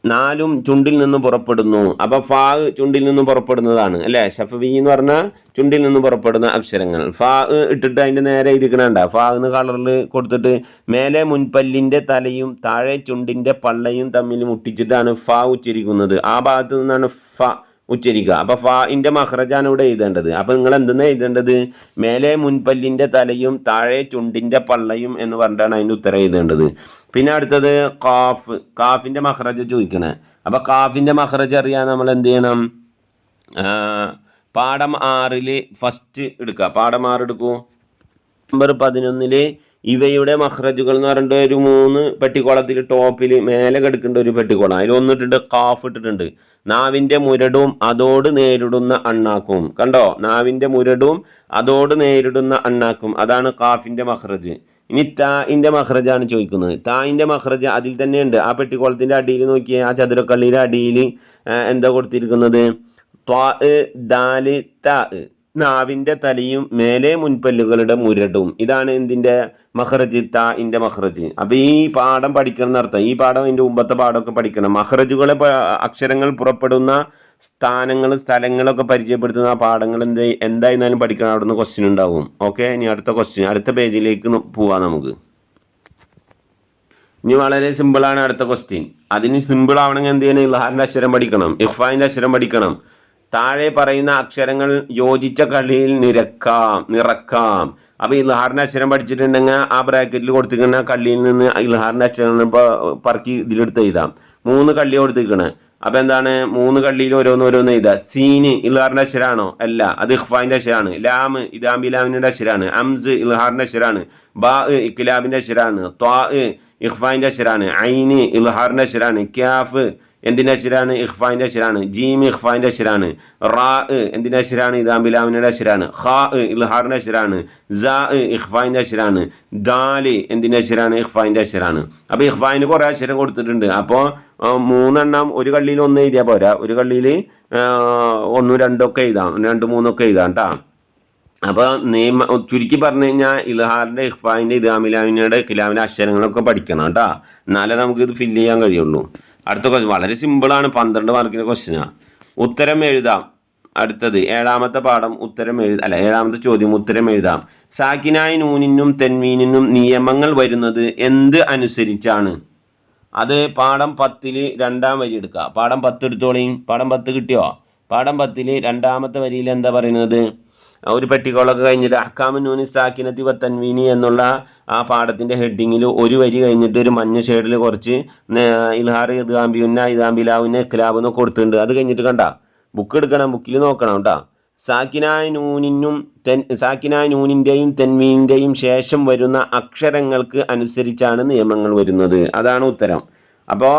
നാലും ചുണ്ടിൽ നിന്ന് പുറപ്പെടുന്നു. അപ്പൊ ഫാ ചുണ്ടിൽ നിന്ന് പുറപ്പെടുന്നതാണ് അല്ലെ? ഷഫവി എന്ന് പറഞ്ഞാൽ ചുണ്ടിൽ നിന്ന് പുറപ്പെടുന്ന അക്ഷരങ്ങൾ. ഫാ ഇട്ടിട്ട് അതിന്റെ നേരെ ഇരിക്കണണ്ട ഫാ എന്ന് കളറിൽ കൊടുത്തിട്ട് മേലെ മുൻപല്ലിന്റെ തലയും താഴെ ചുണ്ടിന്റെ പള്ളയും തമ്മിൽ മുട്ടിച്ചിട്ടാണ് ഫാ ഉച്ചരിക്കുന്നത്. ആ ഭാഗത്തു നിന്നാണ് ഫ ഉച്ചരിക്കുക. അപ്പൊ ഫാഇന്റെ മഹ്റജാണ് ഇവിടെ എഴുതേണ്ടത്. അപ്പൊ നിങ്ങൾ എന്തെന്ന് എഴുതേണ്ടത്? മേലെ മുൻപല്ലിന്റെ തലയും താഴെ ചുണ്ടിന്റെ പള്ളയും എന്ന് പറഞ്ഞിട്ടാണ് അതിന്റെ ഉത്തരം എഴുതേണ്ടത്. പിന്നെ അടുത്തത് കാഫ് കാഫിന്റെ മഹ്റജ ചോദിക്കണേ. അപ്പൊ കാഫിന്റെ മഹ്റജ അറിയാൻ നമ്മൾ എന്ത് ചെയ്യണം? പാഠം ആറിൽ ഫസ്റ്റ് എടുക്കുക. പാഠം ആറ് എടുക്കൂ. നമ്പർ പതിനൊന്നിൽ ഇവയുടെ മഹ്റജുകൾ എന്ന് പറഞ്ഞിട്ട് ഒരു മൂന്ന് പെട്ടിക്കോളത്തിൽ ടോപ്പിൽ മേലെ കിടക്കേണ്ട ഒരു പെട്ടിക്കോളം അതിൽ ഒന്നിട്ടിട്ട് കാഫ് ഇട്ടിട്ടുണ്ട്. നാവിന്റെ മുരടും അതോട് നേരിടുന്ന അണ്ണാക്കും. കണ്ടോ? നാവിന്റെ മുരടും അതോട് നേരിടുന്ന അണ്ണാക്കും. അതാണ് കാഫിന്റെ മഹ്റജ് ഇനി താഇന്റെ മഹ്റജാണ് ചോദിക്കുന്നത്. താഇന്റെ മഹ്റജ അതിൽ തന്നെയുണ്ട്. ആ പെട്ടിക്കോളത്തിന്റെ അടിയിൽ നോക്കിയേ ആ ചതുരക്കള്ളിയുടെ അടിയിൽ എന്താ കൊടുത്തിരിക്കുന്നത്? നാവിന്റെ തലയും മേലെ മുൻപല്ലുകളുടെ മുരടും. ഇതാണ് എന്തിന്റെ മഹ്റജ്? താഇന്റെ മഹ്റജ്. അപ്പം ഈ പാഠം പഠിക്കണം എന്നർത്ഥം. ഈ പാഠം അതിന്റെ മുമ്പത്തെ പാഠമൊക്കെ പഠിക്കണം. മഹ്റജുകളെ അക്ഷരങ്ങൾ പുറപ്പെടുന്ന സ്ഥാനങ്ങൾ സ്ഥലങ്ങളൊക്കെ പരിചയപ്പെടുത്തുന്ന ആ പാഠങ്ങൾ എന്ത് എന്തായിരുന്നാലും പഠിക്കണം. അവിടുന്ന് ക്വസ്റ്റ്യൻ ഉണ്ടാവും. ഓക്കെ ഇനി അടുത്ത ക്വസ്റ്റ്യൻ അടുത്ത പേജിലേക്ക് പോവാം നമുക്ക്. ഇനി വളരെ സിമ്പിളാണ് അടുത്ത ക്വസ്റ്റ്യൻ അതിന് സിമ്പിൾ ആവണമെങ്കിൽ എന്ത് ചെയ്യണം? ഇൽഹാറിന്റെ അക്ഷരം പഠിക്കണം. ഇഹ്ഫാന്റെ അക്ഷരം പഠിക്കണം. താഴെ പറയുന്ന അക്ഷരങ്ങൾ യോജിച്ച കളിയിൽ നിരക്കാം നിറക്കാം. അപ്പോൾ ഇൽഹാറിന്റെ അക്ഷരം പഠിച്ചിട്ടുണ്ടെങ്കിൽ ആ ബ്രാക്കറ്റിൽ കൊടുത്തിരിക്കുന്ന കള്ളിയിൽ നിന്ന് ഇൽഹാറിന്റെ അക്ഷരങ്ങൾ പറക്കി ഇതിലെടുത്ത് എഴുതാം. മൂന്ന് കള്ളി കൊടുത്തിരിക്കണേ. അപ്പൊ എന്താണ്? മൂന്ന് കള്ളിയിൽ ഓരോന്ന് ഓരോന്ന് എഴുതുക. സീന് ഇൽഹാറിന്റെ അക്ഷരാണോ? അല്ല. അത് ഇഖ്ഫാന്റെ അക്ഷരാണ്. ലാമ് ഇദാംബിലാമിന്റെ അക്ഷരാണ്. അംസ് ഇൽഹാറിന്റെ അക്ഷരാണ്. ബാ ഇഖ്ലാബിന്റെ അക്ഷരാണ്. ത്വാ ഇഖ്ഫാന്റെ അക്ഷരാണ്. ഐന് ഇൽഹാറിന്റെ അക്ഷരാണ്. ക്യാഫ് എന്തിന്റെ അക്ഷരാണ് ഇഹ്ഫാന്റെ അക്ഷരാണ് ജീം ഇഹ്ഫാന്റെ അക്ഷരാണ് റാ എന്തിന്റെ അക്ഷരാണ് ഇദാംബിലാമിന്റെ അക്ഷരാണ് ഖാ ഇൽഹാറിന്റെ അക്ഷരാണ് ജാ ഇഹ്ഫാന്റെ അക്ഷരാണ് ദാൽ എന്തിന്റെ അക്ഷരാണ് ഇഹ്ഫാന്റെ അക്ഷരാണ് അപ്പോൾ ഇഹ്ഫാന് കുറെ അക്ഷരം കൊടുത്തിട്ടുണ്ട്. അപ്പോ മൂന്നെണ്ണം ഒരു കള്ളിയിൽ ഒന്ന് എഴുതിയാൽ പോരാ. ഒരു കള്ളിയിൽ ഒന്നും രണ്ടൊക്കെ എഴുതാം. രണ്ട് മൂന്നൊക്കെ എഴുതാം കേട്ടാ അപ്പോൾ നിയമ ചുരുക്കി പറഞ്ഞു കഴിഞ്ഞാൽ ഇൽഹാറിന്റെ ഇഹ്ഫാന്റെ ഇദാമിലാമിനയുടെ കിലാമിന്റെ അക്ഷരങ്ങളൊക്കെ പഠിക്കണം കേട്ടാ എന്നാലേ നമുക്ക് ഇത് ഫില്ല് ചെയ്യാൻ കഴിയുള്ളൂ. അടുത്ത ക്വസ്റ്റ്യൻ വളരെ സിമ്പിളാണ് പന്ത്രണ്ട് മാർക്കിന്റെ ക്വസ്റ്റ്യനാണ് ഉത്തരം എഴുതാം. അടുത്തത് ഏഴാമത്തെ പാഠം ഉത്തരം എഴുത. അല്ല ഏഴാമത്തെ ചോദ്യം ഉത്തരം എഴുതാം. സാക്കിനായി നൂനിനും തെൻമീനിനും നിയമങ്ങൾ വരുന്നത് എന്ത് അനുസരിച്ചാണ്? അത് പാഠം പത്തിൽ രണ്ടാം വരി എടുക്കുക പാഠം പത്ത് എടുത്തോളിയും പാഠം പത്ത് കിട്ടിയോ? പാഠം പത്തിൽ രണ്ടാമത്തെ വരിയിൽ എന്താ പറയുന്നത്? ഒരു പെട്ടിക്കോളൊക്കെ കഴിഞ്ഞിട്ട് അഹ്കാമു നൂനി സാക്കിനത്തി വത്തൻവീനി എന്നുള്ള ആ പാഠത്തിന്റെ ഹെഡിങ്ങിൽ ഒരു വരി കഴിഞ്ഞിട്ട് ഒരു മഞ്ഞ ഷെയ്ഡിൽ കുറച്ച് ഇൽഹാർ ഇദാംബിയുന്ന ഇദാംബിലാവുന്ന ഇഖ്ലാബ് എന്നൊക്കെ കൊടുത്തിട്ടുണ്ട്. അത് കഴിഞ്ഞിട്ട് കണ്ട? ബുക്ക് എടുക്കണം ബുക്കിൽ നോക്കണം കേട്ടോ സാക്കിനായ നൂനിനും തെൻ സാക്കിനായ നൂനിന്റെയും തെൻവീന്റെയും ശേഷം വരുന്ന അക്ഷരങ്ങൾക്ക് അനുസരിച്ചാണ് നിയമങ്ങൾ വരുന്നത്. അതാണ് ഉത്തരം. അപ്പോൾ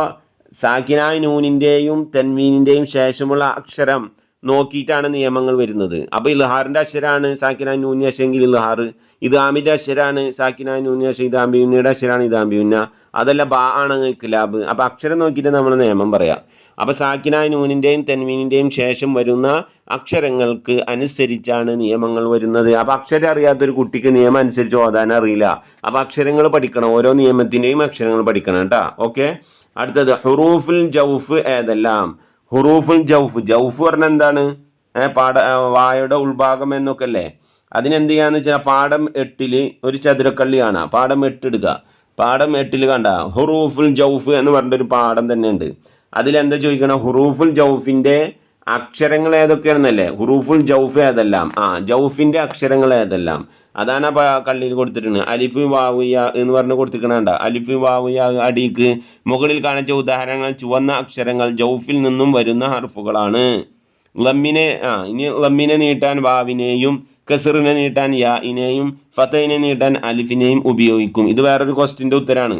സാക്കിനായ നൂനിന്റെയും തെൻവീനിന്റെയും ശേഷമുള്ള അക്ഷരം നോക്കിയിട്ടാണ് നിയമങ്ങൾ വരുന്നത്. അപ്പോൾ ഇൽഹാറിന്റെ അക്ഷരാണ് സാക്കിന നൂനി അക്ഷരെങ്കിൽ ഇൽഹാർ ഇദാമിന്റെ അക്ഷരാണ് സാക്കിന നൂനി അക്ഷരം ഇദാംബിയുന്നയുടെ അക്ഷരാണ് ഇദാംബിയുന്ന അതല്ല ബാ ആണ് കിലാബ്. അപ്പോൾ അക്ഷരം നോക്കിയിട്ട് നമ്മൾ നിയമം പറയാം. അപ്പോൾ സാക്കിന നൂനിന്റെയും തെൻവീനിന്റെയും ശേഷം വരുന്ന അക്ഷരങ്ങൾക്ക് അനുസരിച്ചാണ് നിയമങ്ങൾ വരുന്നത്. അപ്പോൾ അക്ഷരം അറിയാത്തൊരു കുട്ടിക്ക് നിയമം അനുസരിച്ച് ഓതാൻ അറിയില്ല. അപ്പോൾ അക്ഷരങ്ങൾ പഠിക്കണം. ഓരോ നിയമത്തിന്റെയും അക്ഷരങ്ങൾ പഠിക്കണം കേട്ടോ. ഓക്കെ? അടുത്തത് ഹുറൂഫുൽ ജൗഫ് ഏതെല്ലാം? ഹുറൂഫുൽ ജൗഫ്. ജൗഫ് പറഞ്ഞാൽ എന്താണ്? പാട വായുടെ ഉൾഭാഗം എന്നൊക്കെ അല്ലേ? അതിനെന്ത് ചെയ്യാന്ന് വെച്ചാൽ പാഠം എട്ടിൽ ഒരു ചതുരക്കള്ളി പാഠം പാടം എടുക്കുക പാഠം എട്ടിൽ കണ്ട ഹുറൂഫുൽ ജൗഫ് എന്ന് പറഞ്ഞൊരു പാഠം തന്നെ ഉണ്ട് അതിലെന്താ ചോദിക്കണം? ഹുറൂഫുൽ ജൗഫിന്റെ അക്ഷരങ്ങൾ ഏതൊക്കെയാണെന്നല്ലേ? ഹുറൂഫുൽ ജൗഫ് ഏതെല്ലാം? ആ ജൗഫിന്റെ അക്ഷരങ്ങൾ ഏതെല്ലാം? അതാണ് ആ കള്ളിയിൽ കൊടുത്തിട്ടുണ്ട് അലിഫ് വാവുയ എന്ന് പറഞ്ഞ് കൊടുത്തിരിക്കണണ്ട അലിഫ് വാവുയ അടിക്ക് മുകളിൽ കാണിച്ച ഉദാഹരണങ്ങൾ ചുവന്ന അക്ഷരങ്ങൾ ജൗഫിൽ നിന്നും വരുന്ന ഹർഫുകളാണ്. ലമ്മിനെ ആ ഇനി ലമ്മിനെ നീട്ടാൻ വാവിനെയും കസറിനെ നീട്ടാൻ യാഇനെയും ഫതയിനെ നീട്ടാൻ അലിഫിനെയും ഉപയോഗിക്കും. ഇത് വേറൊരു ക്വസ്റ്റിന്റെ ഉത്തരാണ്.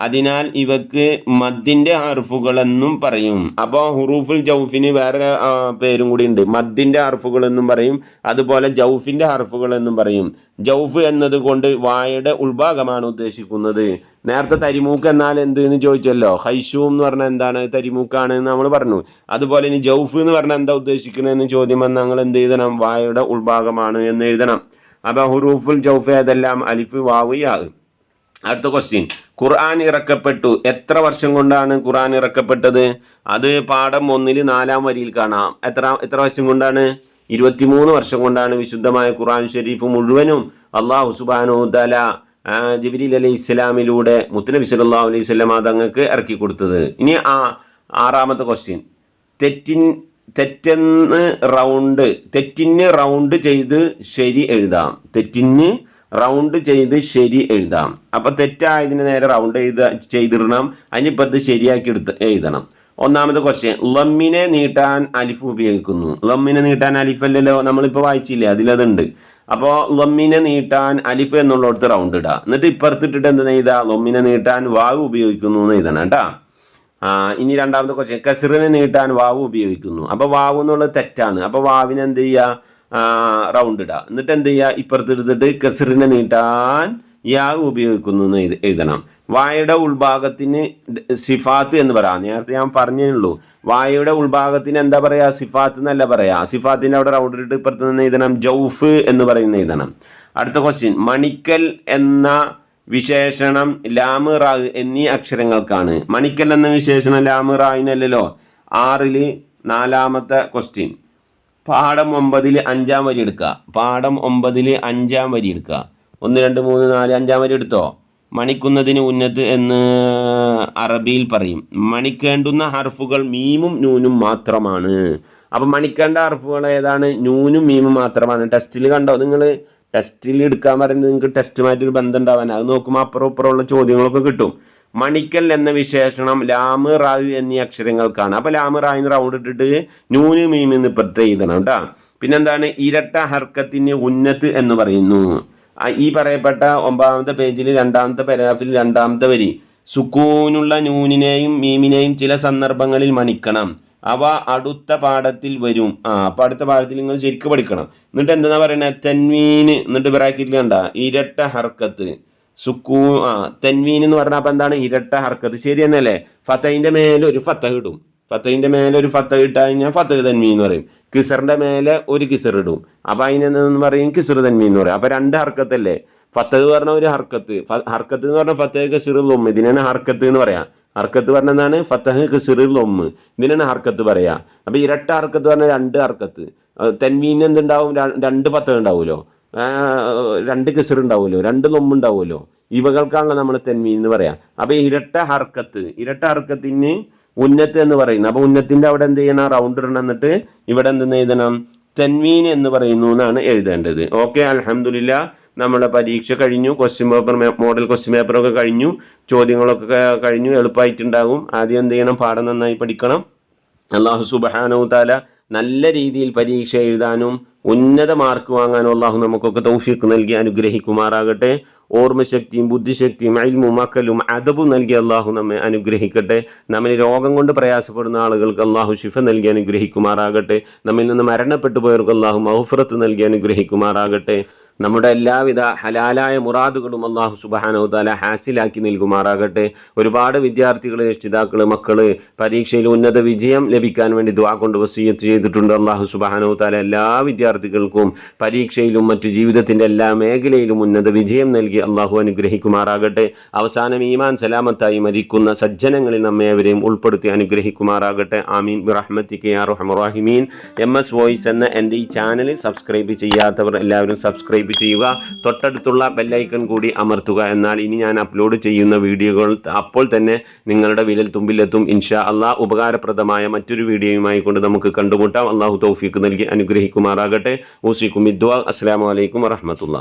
അതിനാൽ ഇവക്ക് മദ്ദിന്റെ ഹർഫുകൾ എന്നും പറയും. അപ്പോൾ ഹുറൂഫുൽ ജൗഫിന് വേറെ പേരും കൂടി ഉണ്ട്. മദ്ദിന്റെ ഹർഫുകൾ എന്നും പറയും. അതുപോലെ ജൗഫിന്റെ ഹർഫുകൾ എന്നും പറയും. ജൗഫ് എന്നത് കൊണ്ട് വായയുടെ ഉൾഭാഗമാണ് ഉദ്ദേശിക്കുന്നത്. നേരത്തെ തരിമൂക്ക് എന്നാൽ എന്ത് എന്ന് ചോദിച്ചല്ലോ? ഹൈഷു എന്ന് പറഞ്ഞാൽ എന്താണ്? തരിമൂക്കാണ് നമ്മൾ പറഞ്ഞു. അതുപോലെ ഇനി ജൗഫ് എന്ന് പറഞ്ഞാൽ എന്താ ഉദ്ദേശിക്കുന്നതെന്ന് ചോദ്യം വന്നാൽ നമ്മൾ എന്ത് എഴുതണം? വായയുടെ ഉൾഭാഗമാണ് എന്ന് എഴുതണം. അപ്പൊ ഹുറൂഫുൽ ജൗഫ് ഏതെല്ലാം? അലിഫ് വാവ് അടുത്ത ക്വസ്റ്റ്യൻ ഖുർആൻ ഇറക്കപ്പെട്ടു. എത്ര വർഷം കൊണ്ടാണ് ഖുർആൻ ഇറക്കപ്പെട്ടത്? അത് പാഠം ഒന്നിൽ നാലാം വരിയിൽ കാണാം. എത്ര എത്ര വർഷം കൊണ്ടാണ്? ഇരുപത്തിമൂന്ന് വർഷം കൊണ്ടാണ് വിശുദ്ധമായ ഖുർആൻ ഷെരീഫ് മുഴുവനും അള്ളാഹു സുബാനു തല ജിബിരിൽ അലൈഹി ഇസ്ലാമിലൂടെ മുത്തനബി സല്ലല്ലാഹു അലൈഹി സ്വലമ തങ്ങൾക്ക് ഇറക്കി കൊടുത്തത്. ഇനി ആ ആറാമത്തെ ക്വസ്റ്റ്യൻ തെറ്റിൻ തെറ്റെന്ന് റൗണ്ട് തെറ്റിന് റൗണ്ട് ചെയ്ത് ശരി എഴുതാം. തെറ്റിന് റൗണ്ട് ചെയ്ത് ശരി എഴുതാം. അപ്പൊ തെറ്റായതിന് നേരെ റൗണ്ട് ചെയ്ത് ചെയ്തിടണം. അതിനിപ്പത്ത് ശരിയാക്കി എടുത്ത് എഴുതണം. ഒന്നാമത് ക്വസ്റ്റ്യൻ ലമ്മിനെ നീട്ടാൻ അലിഫ് ഉപയോഗിക്കുന്നു. ലമ്മിനെ നീട്ടാൻ അലിഫ് അല്ലല്ലോ നമ്മളിപ്പോ വായിച്ചില്ലേ? അതിലതുണ്ട്. അപ്പോൾ ലമ്മിനെ നീട്ടാൻ അലിഫ് എന്നുള്ളടത്ത് റൗണ്ട് ഇടുക എന്നിട്ട് ഇപ്പുറത്തിട്ടിട്ട് എന്ത് എഴുതാ? ലമ്മിനെ നീട്ടാൻ വാവ് ഉപയോഗിക്കുന്നു എന്ന് എഴുതണം കേട്ടാ. ഇനി രണ്ടാമത്തെ ക്വസ്റ്റ്യൻ കസിറിനെ നീട്ടാൻ വാവ് ഉപയോഗിക്കുന്നു. അപ്പോൾ വാവ് എന്നുള്ളത് തെറ്റാണ്. അപ്പോൾ വാവിനെന്ത് ചെയ്യുക റൗണ്ട് ഇടുക എന്നിട്ട് എന്ത് ചെയ്യുക ഇപ്പുറത്ത് എടുത്തിട്ട് കസറിനെ നീട്ടാൻ യാഗ് ഉപയോഗിക്കുന്നു എന്ന് എഴുതണം. വായയുടെ ഉൾഭാഗത്തിന് സിഫാത്ത് എന്ന് പറയാം. നേരത്തെ ഞാൻ പറഞ്ഞുള്ളൂ വായയുടെ ഉൾഭാഗത്തിന് എന്താ പറയാ? സിഫാത്ത് എന്നല്ല പറയാ. സിഫാത്തിന്റെ അവിടെ റൗണ്ട് ഇട്ട് ഇപ്പുറത്ത് നിന്ന് എഴുതണം. ജൗഫ് എന്ന് പറയുന്ന എഴുതണം. അടുത്ത ക്വസ്റ്റ്യൻ മണിക്കൽ എന്ന വിശേഷണം ലാമ് റാ എന്നീ അക്ഷരങ്ങൾക്കാണ്. മണിക്കൽ എന്ന വിശേഷണം ലാമ് റായിനല്ലല്ലോ ആറിൽ നാലാമത്തെ ക്വസ്റ്റ്യൻ പാഠം ഒമ്പതിൽ അഞ്ചാം വരി എടുക്കുക പാഠം ഒമ്പതിൽ അഞ്ചാം വരി എടുക്കുക ഒന്ന് രണ്ട് മൂന്ന് നാല് അഞ്ചാം വരി എടുത്തോ? മണിക്കുന്നതിന് ഉന്നത് എന്ന് അറബിയിൽ പറയും. മണിക്കേണ്ടുന്ന ഹർഫുകൾ മീമും നൂനും മാത്രമാണ്. അപ്പം മണിക്കേണ്ട ഹർഫുകൾ ഏതാണ്? നൂനും മീമും മാത്രമാണ്. ടെസ്റ്റിൽ കണ്ടോ നിങ്ങൾ ടെസ്റ്റിൽ എടുക്കാൻ പറയുന്നത് നിങ്ങൾക്ക് ടെസ്റ്റുമായിട്ടൊരു ബന്ധം ഉണ്ടാവാൻ അത് നോക്കുമ്പോൾ അപ്പുറം ഇപ്പുറമുള്ള ചോദ്യങ്ങളൊക്കെ കിട്ടും. മണിക്കൽ എന്ന വിശേഷണം ലാമ് റായു എന്നീ അക്ഷരങ്ങൾക്കാണ്. അപ്പോൾ ലാമ് റായിന്ന് റൗണ്ട് ഇട്ടിട്ട് നൂന് മീമെന്ന് ഇപ്പുറത്ത് എഴുതണം കേട്ടാ പിന്നെന്താണ്? ഇരട്ട ഹർക്കത്തിന് ഉന്നത്ത് എന്ന് പറയുന്നു. ഈ പറയപ്പെട്ട ഒമ്പതാമത്തെ പേജിൽ രണ്ടാമത്തെ പാരഗ്രാഫിൽ രണ്ടാമത്തെ വരി. സുക്കൂനുള്ള നൂനിനെയും മീമിനെയും ചില സന്ദർഭങ്ങളിൽ മണിക്കണം. അവ അടുത്ത പാഠത്തിൽ വരും. ആ അപ്പൊ അടുത്ത പാഠത്തിൽ നിങ്ങൾ ശരിക്കും പഠിക്കണം. എന്നിട്ട് എന്താ പറയുന്നത് തെൻവീന്. എന്നിട്ട് ബ്രാക്കറ്റിൽ കണ്ട? ഇരട്ട ഹർക്കത്ത്. സുക്കൂ ആ തെൻവീൻ എന്ന് പറഞ്ഞാൽ അപ്പം എന്താണ്? ഇരട്ട ഹർക്കത്ത്. ശരി എന്നല്ലേ ഫത്തഹിന്റെ മേലെ ഒരു ഫത്തഹ് ഇടും. ഫത്തഹിന്റെ മേലെ ഒരു ഫത്തഹ് ഇട്ട് കഴിഞ്ഞാൽ ഫത്തഹ് തൻവീൻ എന്ന് പറയും. കിസറിന്റെ മേലെ ഒരു കിസർ ഇടും. അപ്പം അതിന് എന്ന് പറയും? കിസർ തൻവീൻ എന്ന് പറയും. അപ്പം രണ്ട് ഹർക്കത്തല്ലേ? ഫത്തഹ് പറഞ്ഞ ഒരു ഹർക്കത്ത്. ഹർക്കത്ത് എന്ന് പറഞ്ഞാൽ ഫത്തഹ് കിസിർ ലൊമ്മ്. ഇതിനാണ് ഹർക്കത്ത് എന്ന് പറയാം. ഹർക്കത്ത് പറഞ്ഞതാണ് ഫത്തഹ് കിസിർ ലൊമ്മ്. ഇതിനാണ് ഹർക്കത്ത് പറയാ. അപ്പം ഇരട്ട ഹർക്കത്ത് പറഞ്ഞാൽ രണ്ട് ഹർക്കത്ത്. തെൻവീൻ എന്തുണ്ടാവും? രണ്ട് ഫത്തഹ് ഉണ്ടാവുമല്ലോ രണ്ട് കിസറുണ്ടാവുമല്ലോ രണ്ട് നൊമ്പുണ്ടാവുമല്ലോ ഇവകൾക്കാണല്ലോ നമ്മൾ തെന്മീൻ എന്ന് പറയാം. അപ്പൊ ഇരട്ട ഹർക്കത്ത് ഇരട്ട ഹർക്കത്തിന് ഉന്നത്ത് എന്ന് പറയുന്നു. അപ്പൊ ഉന്നത്തിന്റെ അവിടെ എന്ത് ചെയ്യണം? റൗണ്ട് ഇടണം എന്നിട്ട് ഇവിടെ എന്തെന്ന് എഴുതണം? തെന്മീൻ എന്ന് പറയുന്നു എന്നാണ് എഴുതേണ്ടത്. ഓക്കെ അലഹമില്ല നമ്മുടെ പരീക്ഷ കഴിഞ്ഞു ക്വസ്റ്റ്യൻ പേപ്പർ മോഡൽ ക്വസ്റ്റ്യൻ പേപ്പറൊക്കെ കഴിഞ്ഞു ചോദ്യങ്ങളൊക്കെ കഴിഞ്ഞു എളുപ്പമായിട്ടുണ്ടാകും ആദ്യം എന്ത് ചെയ്യണം? പാഠം നന്നായി പഠിക്കണം. അള്ളാഹു സുബഹാനവും താല നല്ല രീതിയിൽ പരീക്ഷ എഴുതാനും ഉന്നത മാർക്ക് വാങ്ങാനും അള്ളാഹു നമുക്കൊക്കെ തൗഫീഖ് നൽകി അനുഗ്രഹിക്കുമാറാകട്ടെ. ഓർമ്മശക്തിയും ബുദ്ധിശക്തിയും അയൽമും മക്കലും അതബും നൽകി അള്ളാഹു നമ്മെ അനുഗ്രഹിക്കട്ടെ. നമ്മിൽ രോഗം കൊണ്ട് പ്രയാസപ്പെടുന്ന ആളുകൾക്ക് അള്ളാഹു ശിഫ നൽകി അനുഗ്രഹിക്കുമാറാകട്ടെ. നമ്മിൽ നിന്ന് മരണപ്പെട്ടു പോയവർക്ക് അള്ളാഹു മൗഫറത്ത് നൽകി അനുഗ്രഹിക്കുമാറാകട്ടെ. നമ്മുടെ എല്ലാവിധ ഹലാലായ മുറാദുകളും അള്ളാഹു സുബാനോ താല ഹാസിലാക്കി നൽകുമാറാകട്ടെ. ഒരുപാട് വിദ്യാർത്ഥികൾ രക്ഷിതാക്കൾ മക്കൾ പരീക്ഷയിൽ ഉന്നത വിജയം ലഭിക്കാൻ വേണ്ടി ദ്വാ കൊണ്ട് വസീയത്ത് ചെയ്തിട്ടുണ്ട്. അള്ളാഹു സുബാനോ താല എല്ലാ വിദ്യാർത്ഥികൾക്കും പരീക്ഷയിലും മറ്റു ജീവിതത്തിന്റെ എല്ലാ മേഖലയിലും ഉന്നത വിജയം നൽകി അള്ളാഹു അനുഗ്രഹിക്കുമാറാകട്ടെ. അവസാനം ഈമാൻ സലാമത്തായി മരിക്കുന്ന സജ്ജനങ്ങളിൽ നമ്മെ അവരെയും ഉൾപ്പെടുത്തി അനുഗ്രഹിക്കുമാറാകട്ടെ. ആമീൻ. ബിറഹ്മത്തിക്ക് യാ റഹ്മറാഹിമീൻ എം എസ് വോയിസ് എന്ന എന്റെ ഈ ചാനൽ സബ്സ്ക്രൈബ് ചെയ്യാത്തവർ എല്ലാവരും സബ്സ്ക്രൈബ് ചെയ്യുക. തൊട്ടടുത്തുള്ള ബെല്ലൈക്കൺ കൂടി അമർത്തുക. എന്നാൽ ഇനി ഞാൻ അപ്ലോഡ് ചെയ്യുന്ന വീഡിയോകൾ അപ്പോൾ തന്നെ നിങ്ങളുടെ വിരൽ തുമ്പിലെത്തും. ഇൻഷാ അള്ളാഹ് ഉപകാരപ്രദമായ മറ്റൊരു വീഡിയോയുമായി കൊണ്ട് നമുക്ക് കണ്ടുമുട്ടാം. അള്ളാഹു തൗഫീക്ക് നൽകി അനുഗ്രഹിക്കുമാറാകട്ടെ. ഊസിക്കും ഇദ്വാ അസ്സാം വലൈക്കും വറഹമത്തുള്ള